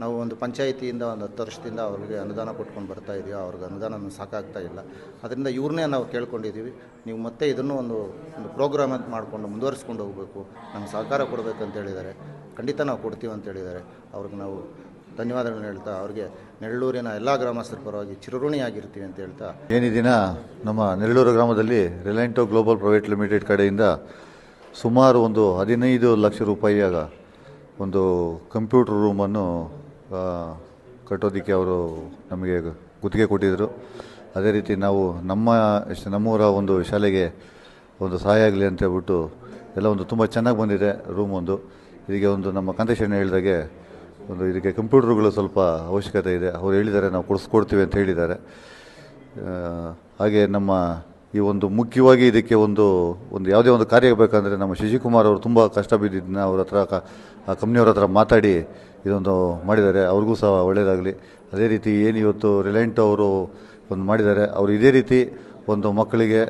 ನಾವು ಒಂದು ಪಂಚಾಯಿತಿಯಿಂದ ಒಂದು ಹತ್ತು ವರ್ಷದಿಂದ ಅವ್ರಿಗೆ ಅನುದಾನ ಕೊಟ್ಕೊಂಡು ಬರ್ತಾ ಇದೀವಿ. ಅವ್ರಿಗೆ ಅನುದಾನ ಸಾಕಾಗ್ತಾ ಇಲ್ಲ. ಅದರಿಂದ ಇವ್ರನ್ನೇ ನಾವು ಕೇಳ್ಕೊಂಡಿದ್ದೀವಿ ನೀವು ಮತ್ತೆ ಇದನ್ನು ಒಂದು ಒಂದು ಪ್ರೋಗ್ರಾಮ್ ಅಂತ ಮಾಡಿಕೊಂಡು ಮುಂದುವರಿಸ್ಕೊಂಡು ಹೋಗಬೇಕು. ನಮ್ಗೆ ಸಹಕಾರ ಕೊಡಬೇಕು ಅಂತ ಹೇಳಿದ್ದಾರೆ. ಖಂಡಿತ ನಾವು ಕೊಡ್ತೀವಿ ಅಂತ ಹೇಳಿದ್ದಾರೆ. ಅವ್ರಿಗೆ ನಾವು ಧನ್ಯವಾದಗಳನ್ನ ಹೇಳ್ತಾ, ಅವ್ರಿಗೆ ನೆರಳೂರಿನ ಎಲ್ಲ ಗ್ರಾಮಸ್ಥರ ಪರವಾಗಿ ಚಿರಋಣಿಯಾಗಿರ್ತೀವಿ ಅಂತ ಹೇಳ್ತಾ. ಏನಿ ದಿನ ನಮ್ಮ ನೆರಳೂರು ಗ್ರಾಮದಲ್ಲಿ ರಿಲಯಂಟೋ ಗ್ಲೋಬಲ್ ಪ್ರೈವೇಟ್ ಲಿಮಿಟೆಡ್ ಕಡೆಯಿಂದ ಸುಮಾರು ಒಂದು ಹದಿನೈದು ಲಕ್ಷ ರೂಪಾಯಿಯಾಗ ಒಂದು ಕಂಪ್ಯೂಟರ್ ರೂಮನ್ನು ಕಟ್ಟೋದಕ್ಕೆ ಅವರು ನಮಗೆ ಗುತ್ತಿಗೆ ಕೊಟ್ಟಿದ್ದರು ಅದೇ ರೀತಿ ನಾವು ನಮ್ಮ ನಮ್ಮೂರ ಒಂದು ಶಾಲೆಗೆ ಒಂದು ಸಹಾಯ ಆಗಲಿ ಅಂತ ಹೇಳ್ಬಿಟ್ಟು ಎಲ್ಲ ಒಂದು ತುಂಬ ಚೆನ್ನಾಗಿ ಬಂದಿದೆ ರೂಮ್ ಒಂದು. ಇದಕ್ಕೆ ಒಂದು ನಮ್ಮ ಕಂತೇಶಣ್ಣ ಹೇಳಿದಾಗೆ ಒಂದು ಇದಕ್ಕೆ ಕಂಪ್ಯೂಟರ್ಗಳು ಸ್ವಲ್ಪ ಅವಶ್ಯಕತೆ ಇದೆ. ಅವ್ರು ಹೇಳಿದ್ದಾರೆ ನಾವು ಕೊಡಿಸ್ಕೊಡ್ತೀವಿ ಅಂತ ಹೇಳಿದ್ದಾರೆ. ಹಾಗೆ ನಮ್ಮ ಈ ಒಂದು ಮುಖ್ಯವಾಗಿ ಇದಕ್ಕೆ ಒಂದು ಒಂದು ಯಾವುದೇ ಒಂದು ಕಾರ್ಯ ಬೇಕಂದರೆ ನಮ್ಮ ಶಶಿಕುಮಾರ್ ಅವರು ತುಂಬ ಕಷ್ಟ ಬಿದ್ದಿದ್ದನ್ನ ಅವ್ರ ಹತ್ರ ಆ ಕಂಪ್ನಿಯವ್ರ ಹತ್ರ ಮಾತಾಡಿ ಇದೊಂದು ಮಾಡಿದ್ದಾರೆ, ಅವ್ರಿಗೂ ಸಹ ಒಳ್ಳೆಯದಾಗಲಿ ಅದೇ ರೀತಿ ಏನು ಇವತ್ತು ರಿಲಯಂಟ್ ಅವರು ಒಂದು ಮಾಡಿದ್ದಾರೆ, ಅವರು ಇದೇ ರೀತಿ ಒಂದು ಮಕ್ಕಳಿಗೆ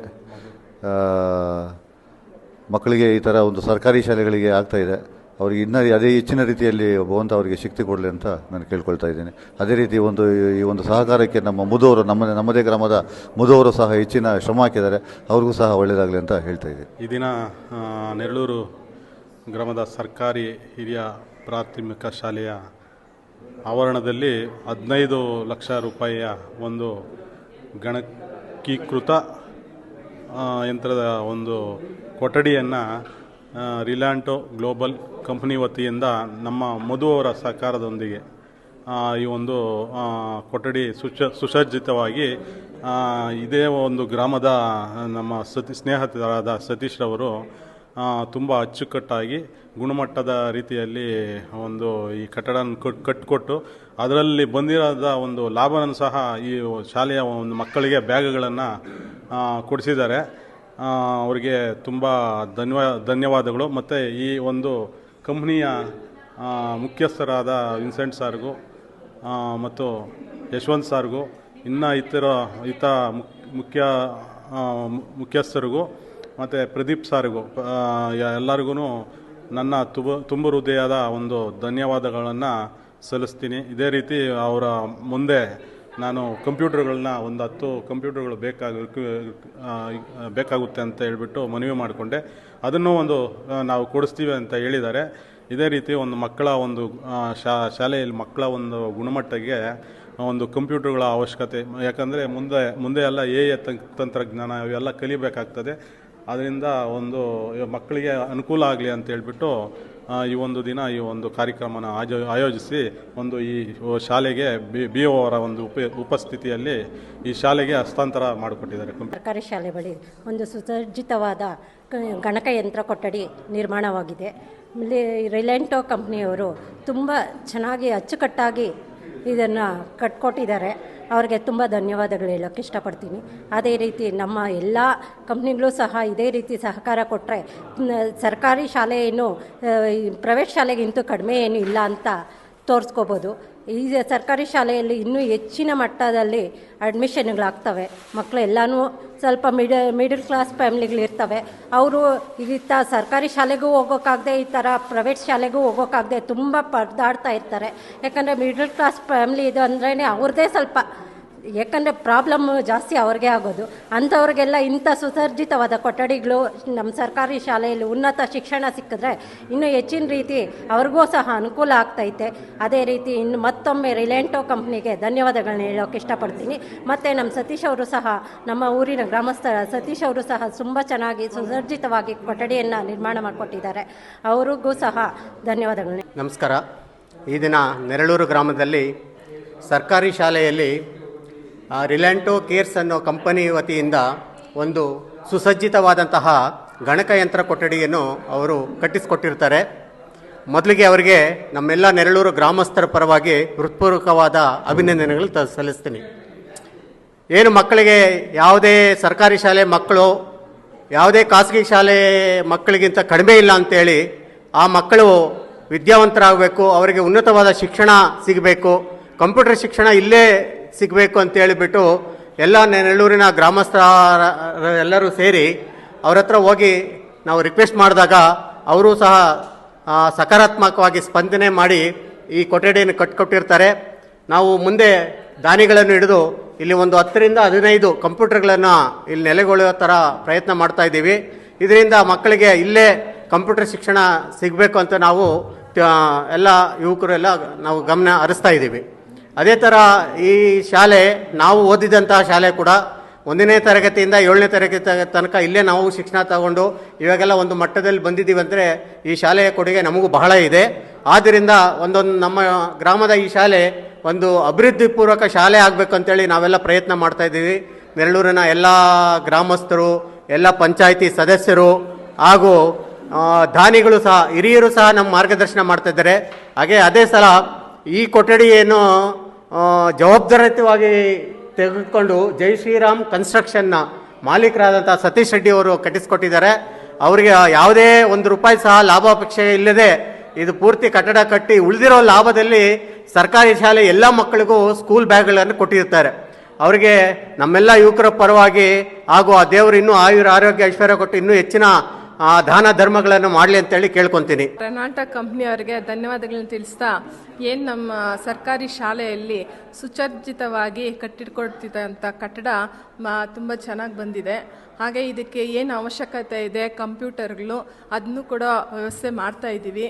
ಮಕ್ಕಳಿಗೆ ಈ ಥರ ಒಂದು ಸರ್ಕಾರಿ ಶಾಲೆಗಳಿಗೆ ಆಗ್ತಾಯಿದೆ ಅವ್ರಿಗೆ ಅವರಿಗೆ ಇನ್ನೂ ಅದೇ ಹೆಚ್ಚಿನ ರೀತಿಯಲ್ಲಿ ಭಗವಂತ ಅವರಿಗೆ ಶಕ್ತಿ ಕೊಡಲಿ ಅಂತ ನಾನು ಕೇಳ್ಕೊಳ್ತಾ ಇದ್ದೀನಿ. ಅದೇ ರೀತಿ ಒಂದು ಈ ಒಂದು ಸಹಕಾರಕ್ಕೆ ನಮ್ಮ ಮುದುವರು ನಮ್ಮ, ನಮ್ಮದೇ ಗ್ರಾಮದ ಮುದುವರು ಸಹ ಹೆಚ್ಚಿನ ಶ್ರಮ ಹಾಕಿದ್ದಾರೆ. ಅವ್ರಿಗೂ ಸಹ ಒಳ್ಳೆಯದಾಗಲಿ ಅಂತ ಹೇಳ್ತಾ ಇದ್ದೀನಿ. ಈ ದಿನ ನೆರಳೂರು ಗ್ರಾಮದ ಸರ್ಕಾರಿ ಹಿರಿಯ ಪ್ರಾಥಮಿಕ ಶಾಲೆಯ ಆವರಣದಲ್ಲಿ ಹದಿನೈದು ಲಕ್ಷ ರೂಪಾಯಿಯ ಒಂದು ಗಣಕೀಕೃತ ಯಂತ್ರದ ಒಂದು ಕೊಠಡಿಯನ್ನು ರಿಲ್ಯಾಂಟೋ ಗ್ಲೋಬಲ್ ಕಂಪ್ನಿ ವತಿಯಿಂದ ನಮ್ಮ ಮಧು ಅವರ ಸಹಕಾರದೊಂದಿಗೆ ಈ ಒಂದು ಕೊಠಡಿ ಸುಚ ಸುಸಜ್ಜಿತವಾಗಿ ಇದೇ ಒಂದು ಗ್ರಾಮದ ನಮ್ಮ ಸತಿ, ಸ್ನೇಹಿತರಾದ ಸತೀಶ್ರವರು ತುಂಬ ಅಚ್ಚುಕಟ್ಟಾಗಿ ಗುಣಮಟ್ಟದ ರೀತಿಯಲ್ಲಿ ಒಂದು ಈ ಕಟ್ಟಡ ಕಟ್ಟಿಕೊಟ್ಟು ಅದರಲ್ಲಿ ಬಂದಿರೋದ ಒಂದು ಲಾಭವನ್ನು ಸಹ ಈ ಶಾಲೆಯ ಒಂದು ಮಕ್ಕಳಿಗೆ ಬ್ಯಾಗ್ಗಳನ್ನು ಕೊಡಿಸಿದ್ದಾರೆ. ಅವರಿಗೆ ತುಂಬ ಧನ್ಯವಾದ ಧನ್ಯವಾದಗಳು. ಮತ್ತು ಈ ಒಂದು ಕಂಪ್ನಿಯ ಮುಖ್ಯಸ್ಥರಾದ ವಿನ್ಸೆಂಟ್ ಸಾರ್ಗೂ ಮತ್ತು ಯಶವಂತ್ ಸಾರ್ಗೂ, ಇನ್ನು ಇತರ, ಇತ ಮುಖ್ಯ ಮುಖ್ಯಸ್ಥರಿಗೂ ಮತ್ತು ಪ್ರದೀಪ್ ಸಾರಿಗೂ ಎಲ್ಲರಿಗೂ ನನ್ನ ತುಬ, ತುಂಬ ಹೃದಯದ ಒಂದು ಧನ್ಯವಾದಗಳನ್ನು ಸಲ್ಲಿಸ್ತೀನಿ. ಇದೇ ರೀತಿ ಅವರ ಮುಂದೆ ನಾನು ಕಂಪ್ಯೂಟರ್ಗಳನ್ನ ಒಂದು ಹತ್ತು ಕಂಪ್ಯೂಟರ್ಗಳು ಬೇಕಾಗ ಬೇಕಾಗುತ್ತೆ ಅಂತ ಹೇಳ್ಬಿಟ್ಟು ಮನವಿ ಮಾಡಿಕೊಂಡೆ. ಅದನ್ನು ಒಂದು ನಾವು ಕೊಡಿಸ್ತೀವಿ ಅಂತ ಹೇಳಿದ್ದಾರೆ. ಇದೇ ರೀತಿ ಒಂದು ಮಕ್ಕಳ ಒಂದು ಶಾಲೆಯಲ್ಲಿ ಮಕ್ಕಳ ಒಂದು ಗುಣಮಟ್ಟಕ್ಕೆ ಒಂದು ಕಂಪ್ಯೂಟರ್ಗಳ ಅವಶ್ಯಕತೆ. ಯಾಕಂದರೆ ಮುಂದೆ ಮುಂದೆ ಎಲ್ಲ ಎ ತಂತ್ರಜ್ಞಾನ ಇವೆಲ್ಲ ಕಲಿಬೇಕಾಗ್ತದೆ. ಅದರಿಂದ ಒಂದು ಮಕ್ಕಳಿಗೆ ಅನುಕೂಲ ಆಗಲಿ ಅಂತ ಹೇಳ್ಬಿಟ್ಟು ಈ ಒಂದು ದಿನ ಈ ಒಂದು ಕಾರ್ಯಕ್ರಮನ ಆಜೋ, ಆಯೋಜಿಸಿ ಒಂದು ಈ ಶಾಲೆಗೆ ಬಿ ಬಿ ಒ ಅವರ ಒಂದು ಉಪ, ಉಪಸ್ಥಿತಿಯಲ್ಲಿ ಈ ಶಾಲೆಗೆ ಹಸ್ತಾಂತರ ಮಾಡಿಕೊಟ್ಟಿದ್ದಾರೆ. ಸರ್ಕಾರಿ ಶಾಲೆ ಬಳಿ ಒಂದು ಸುಸಜ್ಜಿತವಾದ ಗಣಕಯಂತ್ರ ಕೊಠಡಿ ನಿರ್ಮಾಣವಾಗಿದೆ. ಇಲ್ಲಿ ರಿಲಯಂಟೋ ಕಂಪ್ನಿಯವರು ತುಂಬ ಚೆನ್ನಾಗಿ ಅಚ್ಚುಕಟ್ಟಾಗಿ ಇದನ್ನು ಕಟ್ಕೊಟ್ಟಿದ್ದಾರೆ. ಅವ್ರಿಗೆ ತುಂಬ ಧನ್ಯವಾದಗಳು ಹೇಳೋಕ್ಕೆ ಇಷ್ಟಪಡ್ತೀನಿ. ಅದೇ ರೀತಿ ನಮ್ಮ ಎಲ್ಲ ಕಂಪ್ನಿಗಳು ಸಹ ಇದೇ ರೀತಿ ಸಹಕಾರ ಕೊಟ್ಟರೆ ಸರ್ಕಾರಿ ಶಾಲೆ ಏನು ಪ್ರೈವೇಟ್ ಶಾಲೆಗಿಂತೂ ಕಡಿಮೆ ಏನು ಇಲ್ಲ ಅಂತ ತೋರಿಸ್ಕೋಬೋದು. ಈ ಸರ್ಕಾರಿ ಶಾಲೆಯಲ್ಲಿ ಇನ್ನೂ ಹೆಚ್ಚಿನ ಮಟ್ಟದಲ್ಲಿ ಅಡ್ಮಿಷನ್ಗಳಾಗ್ತವೆ. ಮಕ್ಕಳು ಎಲ್ಲನೂ ಸ್ವಲ್ಪ ಮಿಡ ಮಿಡಲ್ ಕ್ಲಾಸ್ ಫ್ಯಾಮ್ಲಿಗಳಿರ್ತವೆ. ಅವರು ಇತ್ತ ಸರ್ಕಾರಿ ಶಾಲೆಗೂ ಹೋಗೋಕ್ಕಾಗದೆ ಈ ಥರ ಪ್ರೈವೇಟ್ ಶಾಲೆಗೂ ಹೋಗೋಕ್ಕಾಗದೆ ತುಂಬ ಪರದಾಡ್ತಾ ಇರ್ತಾರೆ. ಯಾಕಂದರೆ ಮಿಡಲ್ ಕ್ಲಾಸ್ ಫ್ಯಾಮ್ಲಿ ಇದು ಅಂದ್ರೇ ಅವ್ರದ್ದೇ ಸ್ವಲ್ಪ ಯಾಕಂದರೆ ಪ್ರಾಬ್ಲಮ್ ಜಾಸ್ತಿ ಅವ್ರಿಗೆ ಆಗೋದು. ಅಂಥವ್ರಿಗೆಲ್ಲ ಇಂಥ ಸುಸರ್ಜಿತವಾದ ಕೊಠಡಿಗಳು ನಮ್ಮ ಸರ್ಕಾರಿ ಶಾಲೆಯಲ್ಲಿ ಉನ್ನತ ಶಿಕ್ಷಣ ಸಿಕ್ಕಿದ್ರೆ ಇನ್ನೂ ಹೆಚ್ಚಿನ ರೀತಿ ಅವ್ರಿಗೂ ಸಹ ಅನುಕೂಲ ಆಗ್ತೈತೆ. ಅದೇ ರೀತಿ ಇನ್ನು ಮತ್ತೊಮ್ಮೆ ರಿಲೆಂಟೋ ಕಂಪ್ನಿಗೆ ಧನ್ಯವಾದಗಳನ್ನ ಹೇಳೋಕೆ ಇಷ್ಟಪಡ್ತೀನಿ. ಮತ್ತು ನಮ್ಮ ಸತೀಶ್ ಅವರು ಸಹ, ನಮ್ಮ ಊರಿನ ಗ್ರಾಮಸ್ಥರ ಸತೀಶ್ ಅವರು ಸಹ ತುಂಬ ಚೆನ್ನಾಗಿ ಸುಸರ್ಜಿತವಾಗಿ ಕೊಠಡಿಯನ್ನು ನಿರ್ಮಾಣ ಮಾಡಿಕೊಟ್ಟಿದ್ದಾರೆ. ಅವ್ರಿಗೂ ಸಹ ಧನ್ಯವಾದಗಳನ್ನ. ನಮಸ್ಕಾರ. ಈ ದಿನ ನೆರಳೂರು ಗ್ರಾಮದಲ್ಲಿ ಸರ್ಕಾರಿ ಶಾಲೆಯಲ್ಲಿ ರಿಲ್ಯಾಂಟೋ ಕೇರ್ಸ್ ಅನ್ನೋ ಕಂಪನಿ ವತಿಯಿಂದ ಒಂದು ಸುಸಜ್ಜಿತವಾದಂತಹ ಗಣಕಯಂತ್ರ ಕೊಠಡಿಯನ್ನು ಅವರು ಕಟ್ಟಿಸಿಕೊಟ್ಟಿರ್ತಾರೆ. ಮೊದಲಿಗೆ ಅವರಿಗೆ ನಮ್ಮೆಲ್ಲ ನೆರಳೂರು ಗ್ರಾಮಸ್ಥರ ಪರವಾಗಿ ಹೃತ್ಪೂರ್ವಕವಾದ ಅಭಿನಂದನೆಗಳು ತ, ಸಲ್ಲಿಸ್ತೀನಿ. ಏನು ಮಕ್ಕಳಿಗೆ ಯಾವುದೇ ಸರ್ಕಾರಿ ಶಾಲೆ ಮಕ್ಕಳು, ಯಾವುದೇ ಖಾಸಗಿ ಶಾಲೆ ಮಕ್ಕಳಿಗಿಂತ ಕಡಿಮೆ ಇಲ್ಲ ಅಂತೇಳಿ ಆ ಮಕ್ಕಳು ವಿದ್ಯಾವಂತರಾಗಬೇಕು, ಅವರಿಗೆ ಉನ್ನತವಾದ ಶಿಕ್ಷಣ ಸಿಗಬೇಕು, ಕಂಪ್ಯೂಟರ್ ಶಿಕ್ಷಣ ಇಲ್ಲೇ ಸಿಗಬೇಕು ಅಂತ ಹೇಳಿಬಿಟ್ಟು ಎಲ್ಲ ನೆಲ್ಲೂರಿನ ಗ್ರಾಮಸ್ಥರ ಎಲ್ಲರೂ ಸೇರಿ ಅವ್ರ ಹತ್ರ ಹೋಗಿ ನಾವು ರಿಕ್ವೆಸ್ಟ್ ಮಾಡಿದಾಗ ಅವರು ಸಹ ಸಕಾರಾತ್ಮಕವಾಗಿ ಸ್ಪಂದನೆ ಮಾಡಿ ಈ ಕೊಠಡಿಯನ್ನು ಕಟ್ಕೊಟ್ಟಿರ್ತಾರೆ. ನಾವು ಮುಂದೆ ದಾನಿಗಳನ್ನು ಹಿಡಿದು ಇಲ್ಲಿ ಒಂದು ಹತ್ತರಿಂದ ಹದಿನೈದು ಕಂಪ್ಯೂಟರ್ಗಳನ್ನು ಇಲ್ಲಿ ನೆಲೆಗೊಳ್ಳೋ ಥರ ಪ್ರಯತ್ನ ಮಾಡ್ತಾ ಇದ್ದೀವಿ. ಇದರಿಂದ ಮಕ್ಕಳಿಗೆ ಇಲ್ಲೇ ಕಂಪ್ಯೂಟರ್ ಶಿಕ್ಷಣ ಸಿಗಬೇಕು ಅಂತ ನಾವು ಎಲ್ಲ ಯುವಕರೆಲ್ಲ ನಾವು ಗಮನ ಹರಿಸ್ತಾ ಇದ್ದೀವಿ. ಅದೇ ಥರ ಈ ಶಾಲೆ, ನಾವು ಓದಿದಂತಹ ಶಾಲೆ ಕೂಡ ಒಂದನೇ ತರಗತಿಯಿಂದ ಏಳನೇ ತರಗತಿ ತನಕ ಇಲ್ಲೇ ನಾವು ಶಿಕ್ಷಣ ತಗೊಂಡು ಇವಾಗೆಲ್ಲ ಒಂದು ಮಟ್ಟದಲ್ಲಿ ಬಂದಿದ್ದೀವಿ ಅಂದರೆ ಈ ಶಾಲೆಯ ಕೊಡುಗೆ ನಮಗೂ ಬಹಳ ಇದೆ. ಆದ್ದರಿಂದ ಒಂದೊಂದು ನಮ್ಮ ಗ್ರಾಮದ ಈ ಶಾಲೆ ಒಂದು ಅಭಿವೃದ್ಧಿಪೂರ್ವಕ ಶಾಲೆ ಆಗಬೇಕು ಅಂತೇಳಿ ನಾವೆಲ್ಲ ಪ್ರಯತ್ನ ಮಾಡ್ತಾ ಇದ್ದೀವಿ. ನೆರಳೂರಿನ ಎಲ್ಲ ಗ್ರಾಮಸ್ಥರು, ಎಲ್ಲ ಪಂಚಾಯಿತಿ ಸದಸ್ಯರು ಹಾಗೂ ದಾನಿಗಳು ಸಹ, ಹಿರಿಯರು ಸಹ ನಮ್ಮ ಮಾರ್ಗದರ್ಶನ ಮಾಡ್ತಾ ಇದ್ದಾರೆ. ಹಾಗೆ ಅದೇ ಸಲ ಈ ಕೊಠಡಿಯನ್ನು ಜವಾಬ್ದಾರಿಯುತವಾಗಿ ತೆಗೆದುಕೊಂಡು ಜೈ ಶ್ರೀರಾಮ್ ಕನ್ಸ್ಟ್ರಕ್ಷನ್ನ ಮಾಲೀಕರಾದಂಥ ಸತೀಶ್ ರೆಡ್ಡಿ ಅವರು ಕಟ್ಟಿಸ್ಕೊಟ್ಟಿದ್ದಾರೆ. ಅವರಿಗೆ ಯಾವುದೇ ಒಂದು ರೂಪಾಯಿ ಸಹ ಲಾಭಾಪೇಕ್ಷೆ ಇಲ್ಲದೆ ಇದು ಪೂರ್ತಿ ಕಟ್ಟಡ ಕಟ್ಟಿ ಉಳಿದಿರೋ ಲಾಭದಲ್ಲಿ ಸರ್ಕಾರಿ ಶಾಲೆ ಎಲ್ಲ ಮಕ್ಕಳಿಗೂ ಸ್ಕೂಲ್ ಬ್ಯಾಗ್ಗಳನ್ನು ಕೊಟ್ಟಿರ್ತಾರೆ ಅವರಿಗೆ ನಮ್ಮೆಲ್ಲ ಯುವಕರ ಪರವಾಗಿ ಹಾಗೂ ಆ ದೇವರು ಇನ್ನೂ ಆಯುರ ಆರೋಗ್ಯ ಐಶ್ವರ್ಯ ಕೊಟ್ಟು ಇನ್ನೂ ಹೆಚ್ಚಿನ ಆ, ದಾನ ಧರ್ಮಗಳನ್ನು ಮಾಡಲಿ ಅಂತೇಳಿ ಕೇಳ್ಕೊತೀನಿ. ರೆನಾಲ್ಟ ಕಂಪ್ನಿಯವರಿಗೆ ಧನ್ಯವಾದಗಳನ್ನ ತಿಳಿಸ್ತಾ ಏನು ನಮ್ಮ ಸರ್ಕಾರಿ ಶಾಲೆಯಲ್ಲಿ ಸುಚರ್ಜಿತವಾಗಿ ಕಟ್ಟಿಟ್ಕೊಡ್ತಿದ್ದಂಥ ಕಟ್ಟಡ ತುಂಬ ಚೆನ್ನಾಗಿ ಬಂದಿದೆ. ಹಾಗೆ ಇದಕ್ಕೆ ಏನು ಅವಶ್ಯಕತೆ ಇದೆ ಕಂಪ್ಯೂಟರ್ಗಳು ಅದನ್ನು ಕೂಡ ವ್ಯವಸ್ಥೆ ಮಾಡ್ತಾ ಇದ್ದೀವಿ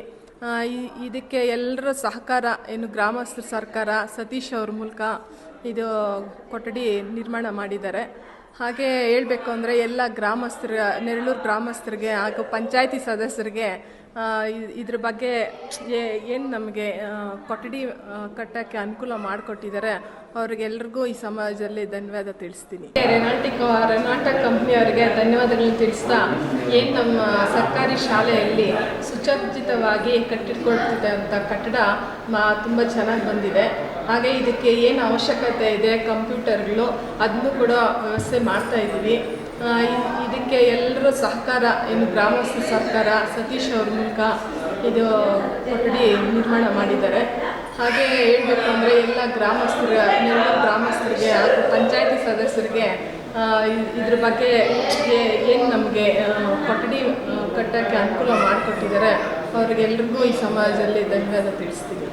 ಇದಕ್ಕೆ ಎಲ್ಲರ ಸಹಕಾರ ಏನು ಗ್ರಾಮಸ್ಥರ ಸರ್ಕಾರ ಸತೀಶ್ ಅವ್ರ ಮೂಲಕ ಇದು ಕೊಠಡಿ ನಿರ್ಮಾಣ ಮಾಡಿದ್ದಾರೆ. ಹಾಗೆ ಹೇಳಬೇಕು ಅಂದರೆ ಎಲ್ಲ ಗ್ರಾಮಸ್ಥರ, ನೆರಳೂರು ಗ್ರಾಮಸ್ಥರಿಗೆ ಹಾಗೂ ಪಂಚಾಯತಿ ಸದಸ್ಯರಿಗೆ ಇದ್ರ ಬಗ್ಗೆ ಏನು ನಮಗೆ ಕೊಠಡಿ ಕಟ್ಟಕ್ಕೆ ಅನುಕೂಲ ಮಾಡಿಕೊಟ್ಟಿದ್ದಾರೆ, ಅವ್ರಿಗೆಲ್ರಿಗೂ ಈ ಸಮಾಜದಲ್ಲಿ ಧನ್ಯವಾದ ತಿಳಿಸ್ತೀನಿ. ರೆನಾಲ್ಟಿಕ್, ರೆನಾಲ್ಟ ಕಂಪ್ನಿಯವರಿಗೆ ಧನ್ಯವಾದಗಳನ್ನು ತಿಳಿಸ್ತಾ, ಏನು ನಮ್ಮ ಸರ್ಕಾರಿ ಶಾಲೆಯಲ್ಲಿ ಸುಸಜ್ಜಿತವಾಗಿ ಕಟ್ಟಿಕೊಡ್ತಿದ್ದಂಥ ಕಟ್ಟಡ ಮ, ತುಂಬ ಚೆನ್ನಾಗಿ ಬಂದಿದೆ. ಹಾಗೆ ಇದಕ್ಕೆ ಏನು ಅವಶ್ಯಕತೆ ಇದೆ ಕಂಪ್ಯೂಟರ್ಗಳು ಅದನ್ನು ಕೂಡ ವ್ಯವಸ್ಥೆ ಮಾಡ್ತಾ ಇದ್ದೀವಿ. ಇದಕ್ಕೆ ಎಲ್ಲರೂ ಸಹಕಾರ ಏನು ಗ್ರಾಮಸ್ಥರ ಸರ್ಕಾರ ಸತೀಶ್ ಅವ್ರ ಮೂಲಕ ಇದು ಕೊಠಡಿ ನಿರ್ಮಾಣ ಮಾಡಿದ್ದಾರೆ. ಹಾಗೆ ಹೇಳಬೇಕು ಅಂದರೆ ಎಲ್ಲ ಗ್ರಾಮಸ್ಥರ, ಎಲ್ಲ ಗ್ರಾಮಸ್ಥರಿಗೆ, ಹಾಗೂ ಪಂಚಾಯತಿ ಸದಸ್ಯರಿಗೆ ಇದ್ರ ಬಗ್ಗೆ ಏನು ನಮಗೆ ಕೊಠಡಿ ಕಟ್ಟೋಕ್ಕೆ ಅನುಕೂಲ ಮಾಡಿಕೊಟ್ಟಿದ್ದಾರೆ, ಅವ್ರಿಗೆಲ್ರಿಗೂ ಈ ಸಮಾಜದಲ್ಲಿ ಧನ್ಯವಾದ ತಿಳಿಸ್ತೀನಿ.